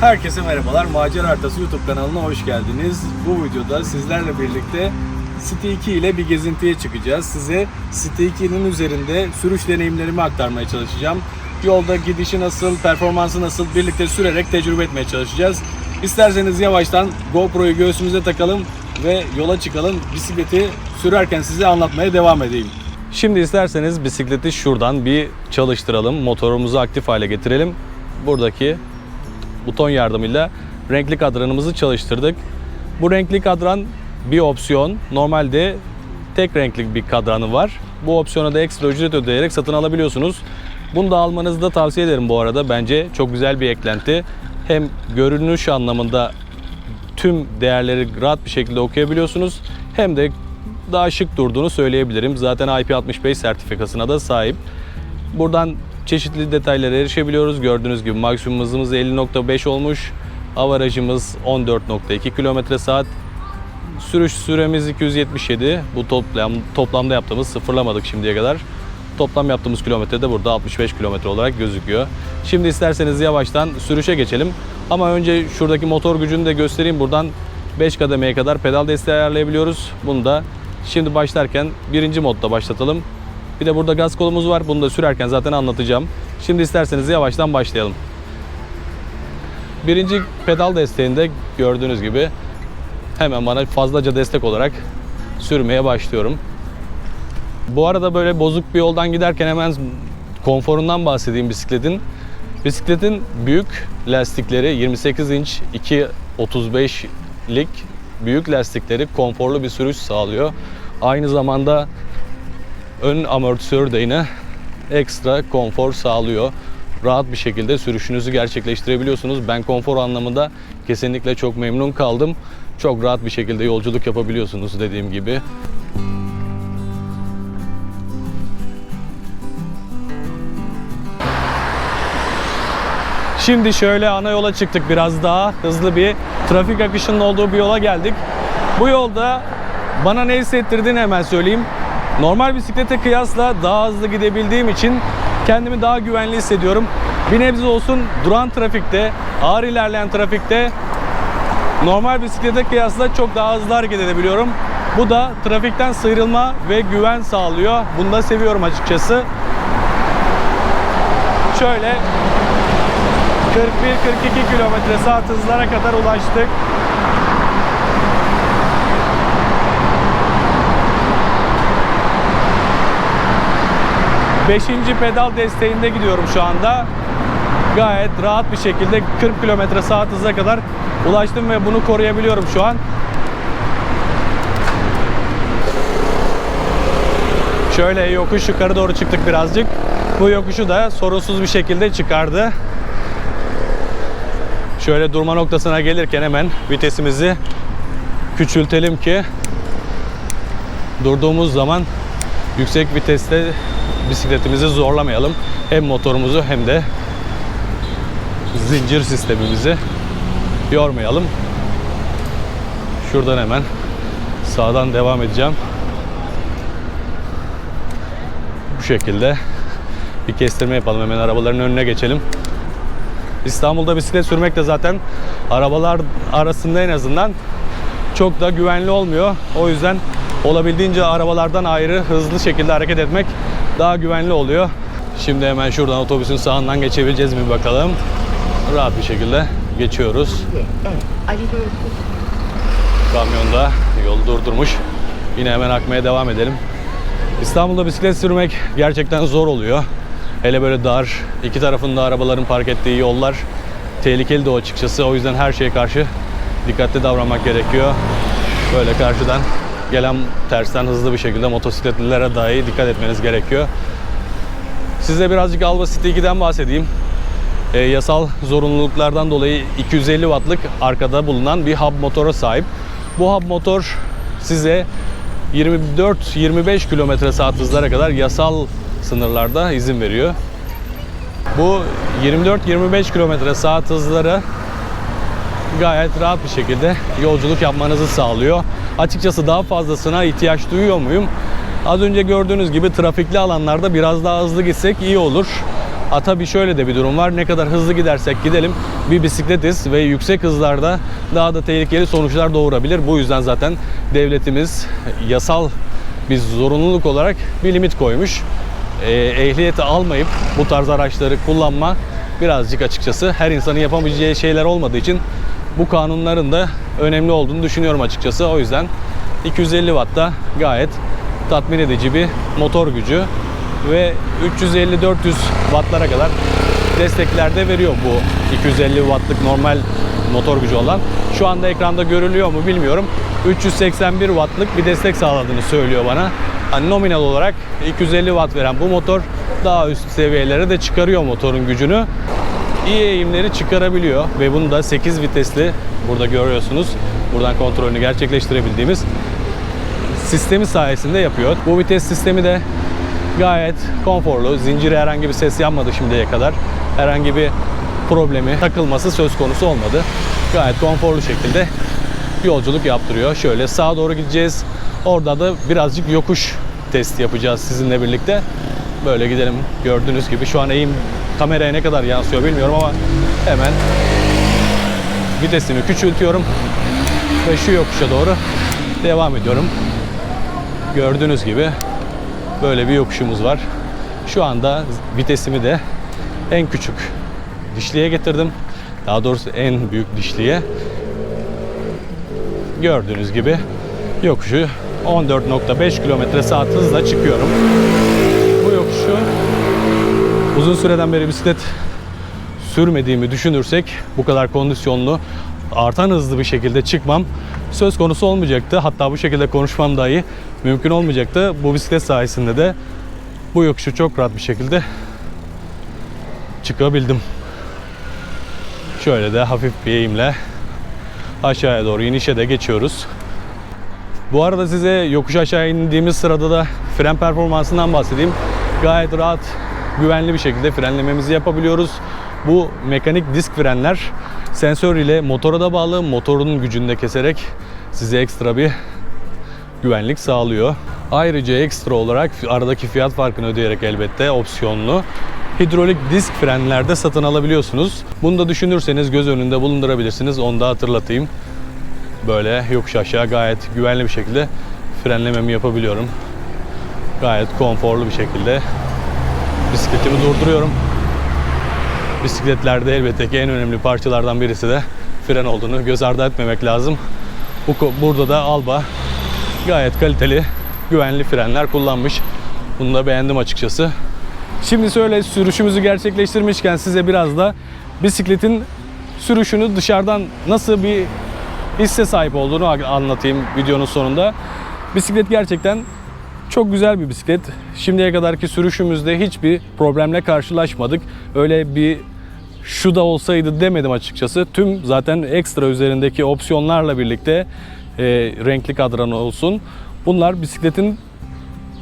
Herkese merhabalar. Macera Haritası YouTube kanalına hoş geldiniz. Bu videoda sizlerle birlikte City 2 ile bir gezintiye çıkacağız. Size City 2'nin üzerinde sürüş deneyimlerimi aktarmaya çalışacağım. Yolda gidişi nasıl, performansı nasıl birlikte sürerek tecrübe etmeye çalışacağız. İsterseniz yavaştan GoPro'yu göğsümüze takalım ve yola çıkalım. Bisikleti sürerken size anlatmaya devam edeyim. Şimdi isterseniz bisikleti şuradan bir çalıştıralım. Motorumuzu aktif hale getirelim. Buradaki buton yardımıyla renkli kadranımızı çalıştırdık. Bu renkli kadran bir opsiyon. Normalde tek renkli bir kadranı var. Bu opsiyona da ekstra ücret ödeyerek satın alabiliyorsunuz. Bunu da almanızı da tavsiye ederim bu arada. Bence çok güzel bir eklenti. Hem görünüş anlamında tüm değerleri rahat bir şekilde okuyabiliyorsunuz. Hem de daha şık durduğunu söyleyebilirim. Zaten IP65 sertifikasına da sahip. Buradan çeşitli detaylara erişebiliyoruz. Gördüğünüz gibi maksimum hızımız 50.5 olmuş. Avarajımız 14.2 km saat. Sürüş süremiz 277. Bu toplam, toplamda yaptığımız sıfırlamadık şimdiye kadar. Toplam yaptığımız kilometre de burada 65 kilometre olarak gözüküyor. Şimdi isterseniz yavaştan sürüşe geçelim. Ama önce şuradaki motor gücünü de göstereyim. Buradan 5 kademeye kadar pedal desteği ayarlayabiliyoruz. Bunu da şimdi başlarken birinci modda başlatalım. Bir de burada gaz kolumuz var. Bunu da sürerken zaten anlatacağım. Şimdi isterseniz yavaştan başlayalım. Birinci pedal desteğinde gördüğünüz gibi hemen bana fazlaca destek olarak sürmeye başlıyorum. Bu arada böyle bozuk bir yoldan giderken hemen konforundan bahsedeyim bisikletin. Bisikletin büyük lastikleri 28 inç 2.35'lik büyük lastikleri konforlu bir sürüş sağlıyor. Aynı zamanda ön amortisör de yine ekstra konfor sağlıyor. Rahat bir şekilde sürüşünüzü gerçekleştirebiliyorsunuz. Ben konfor anlamında kesinlikle çok memnun kaldım. Çok rahat bir şekilde yolculuk yapabiliyorsunuz dediğim gibi. Şimdi şöyle ana yola çıktık biraz daha hızlı bir trafik akışının olduğu bir yola geldik. Bu yolda bana ne hissettirdiğini hemen söyleyeyim. Normal bisiklete kıyasla daha hızlı gidebildiğim için kendimi daha güvenli hissediyorum. Bir nebze olsun duran trafikte, ağır ilerleyen trafikte normal bisiklete kıyasla çok daha hızlı hareket edebiliyorum. Bu da trafikten sıyrılma ve güven sağlıyor. Bunu da seviyorum açıkçası. Şöyle 41-42 kilometre saat hızlara kadar ulaştık. Beşinci pedal desteğinde gidiyorum şu anda. Gayet rahat bir şekilde 40 kilometre saat hıza kadar ulaştım ve bunu koruyabiliyorum şu an. Şöyle yokuş yukarı doğru çıktık birazcık. Bu yokuşu da sorunsuz bir şekilde çıkardı. Şöyle durma noktasına gelirken hemen vitesimizi küçültelim ki durduğumuz zaman yüksek viteste bisikletimizi zorlamayalım. Hem motorumuzu hem de zincir sistemimizi yormayalım. Şuradan hemen sağdan devam edeceğim. Bu şekilde bir kestirme yapalım. Hemen arabaların önüne geçelim. İstanbul'da bisiklet sürmek de zaten arabalar arasında en azından çok da güvenli olmuyor. O yüzden olabildiğince arabalardan ayrı hızlı şekilde hareket etmek daha güvenli oluyor. Şimdi hemen şuradan otobüsün sağından geçebileceğiz mi bakalım. Rahat bir şekilde geçiyoruz. Kamyonda yolu durdurmuş. Yine hemen akmaya devam edelim. İstanbul'da bisiklet sürmek gerçekten zor oluyor. Hele böyle dar, iki tarafında arabaların park ettiği yollar tehlikeli de o açıkçası. O yüzden her şeye karşı dikkatli davranmak gerekiyor. Böyle karşıdan gelen tersten hızlı bir şekilde motosikletlilere dahi dikkat etmeniz gerekiyor. Size birazcık Alba City 2'den bahsedeyim. E, yasal zorunluluklardan dolayı 250 wattlık arkada bulunan bir hub motora sahip. Bu hub motor size 24-25 km saat hızlara kadar yasal sınırlarda izin veriyor. Bu 24-25 km saat hızları gayet rahat bir şekilde yolculuk yapmanızı sağlıyor. Açıkçası daha fazlasına ihtiyaç duyuyor muyum? Az önce gördüğünüz gibi trafikli alanlarda biraz daha hızlı gitsek iyi olur. Ha tabii şöyle de bir durum var. Ne kadar hızlı gidersek gidelim bir bisikletiz ve yüksek hızlarda daha da tehlikeli sonuçlar doğurabilir. Bu yüzden zaten devletimiz yasal bir zorunluluk olarak bir limit koymuş. E, ehliyeti almayıp bu tarz araçları kullanma birazcık açıkçası her insanın yapamayacağı şeyler olmadığı için bu kanunların da önemli olduğunu düşünüyorum açıkçası. O yüzden 250 Watt'ta gayet tatmin edici bir motor gücü ve 350-400 Watt'lara kadar destekler de veriyor bu 250 Watt'lık normal motor gücü olan. Şu anda ekranda görülüyor mu bilmiyorum. 381 Watt'lık bir destek sağladığını söylüyor bana. Hani nominal olarak 250 Watt veren bu motor daha üst seviyelere de çıkarıyor motorun gücünü. İyi eğimleri çıkarabiliyor ve bunu da 8 vitesli burada görüyorsunuz. Buradan kontrolünü gerçekleştirebildiğimiz sistemi sayesinde yapıyor. Bu vites sistemi de gayet konforlu. Zincire herhangi bir ses yapmadı şimdiye kadar. Herhangi bir problemi, takılması söz konusu olmadı. Gayet konforlu şekilde yolculuk yaptırıyor. Şöyle sağa doğru gideceğiz. Orada da birazcık yokuş testi yapacağız sizinle birlikte. Böyle gidelim. Gördüğünüz gibi şu an eğim kameraya ne kadar yansıyor bilmiyorum ama hemen vitesimi küçültüyorum ve şu yokuşa doğru devam ediyorum. Gördüğünüz gibi böyle bir yokuşumuz var. Şu anda vitesimi de en küçük dişliğe getirdim. Daha doğrusu en büyük dişliğe. Gördüğünüz gibi yokuşu 14.5 km saat hızla çıkıyorum. Uzun süreden beri bisiklet sürmediğimi düşünürsek bu kadar kondisyonlu artan hızlı bir şekilde çıkmam söz konusu olmayacaktı. Hatta bu şekilde konuşmam dahi mümkün olmayacaktı. Bu bisiklet sayesinde de bu yokuşu çok rahat bir şekilde çıkabildim. Şöyle de hafif bir eğimle aşağıya doğru inişe de geçiyoruz. Bu arada size yokuş aşağı indiğimiz sırada da fren performansından bahsedeyim. Gayet rahat, güvenli bir şekilde frenlememizi yapabiliyoruz. Bu mekanik disk frenler sensör ile motora da bağlı. Motorun gücünü de keserek size ekstra bir güvenlik sağlıyor. Ayrıca ekstra olarak aradaki fiyat farkını ödeyerek elbette opsiyonlu hidrolik disk frenlerde satın alabiliyorsunuz. Bunu da düşünürseniz göz önünde bulundurabilirsiniz. Onu da hatırlatayım. Böyle yokuş aşağı gayet güvenli bir şekilde frenlememi yapabiliyorum. Gayet konforlu bir şekilde bisikletimi durduruyorum. Bisikletlerde elbette ki en önemli parçalardan birisi de fren olduğunu göz ardı etmemek lazım. Bu Burada da Alba gayet kaliteli, güvenli frenler kullanmış. Bunu da beğendim açıkçası. Şimdi şöyle sürüşümüzü gerçekleştirmişken size biraz da bisikletin sürüşünü dışarıdan nasıl bir hisse sahip olduğunu anlatayım videonun sonunda. Bisiklet gerçekten çok güzel bir bisiklet. Şimdiye kadarki sürüşümüzde hiçbir problemle karşılaşmadık. Öyle bir şu da olsaydı demedim açıkçası. Tüm zaten ekstra üzerindeki opsiyonlarla birlikte e, renkli kadran olsun. Bunlar bisikletin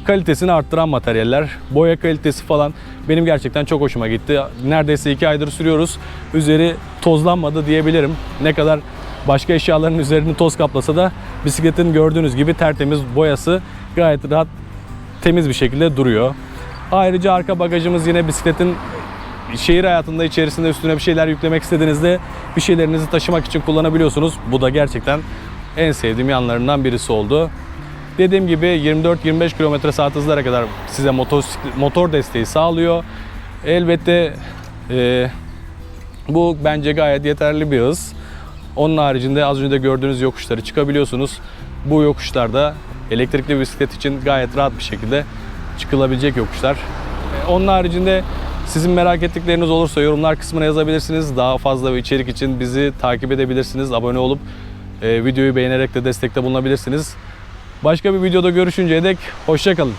kalitesini arttıran materyaller. Boya kalitesi falan benim gerçekten çok hoşuma gitti. Neredeyse iki aydır sürüyoruz. Üzeri tozlanmadı diyebilirim. Ne kadar başka eşyaların üzerini toz kaplasa da bisikletin gördüğünüz gibi tertemiz boyası gayet rahat temiz bir şekilde duruyor. Ayrıca arka bagajımız yine bisikletin şehir hayatında içerisinde üstüne bir şeyler yüklemek istediğinizde bir şeylerinizi taşımak için kullanabiliyorsunuz. Bu da gerçekten en sevdiğim yanlarından birisi oldu. Dediğim gibi 24-25 km saat hızlara kadar size motor, motor desteği sağlıyor. Elbette e, bu bence gayet yeterli bir hız. Onun haricinde az önce de gördüğünüz yokuşları çıkabiliyorsunuz. Bu yokuşlarda elektrikli bisiklet için gayet rahat bir şekilde çıkılabilecek yokuşlar. E, Onun haricinde sizin merak ettikleriniz olursa yorumlar kısmına yazabilirsiniz. Daha fazla bir içerik için bizi takip edebilirsiniz. Abone olup e, videoyu beğenerek de destekte bulunabilirsiniz. Başka bir videoda görüşünceye dek hoşçakalın.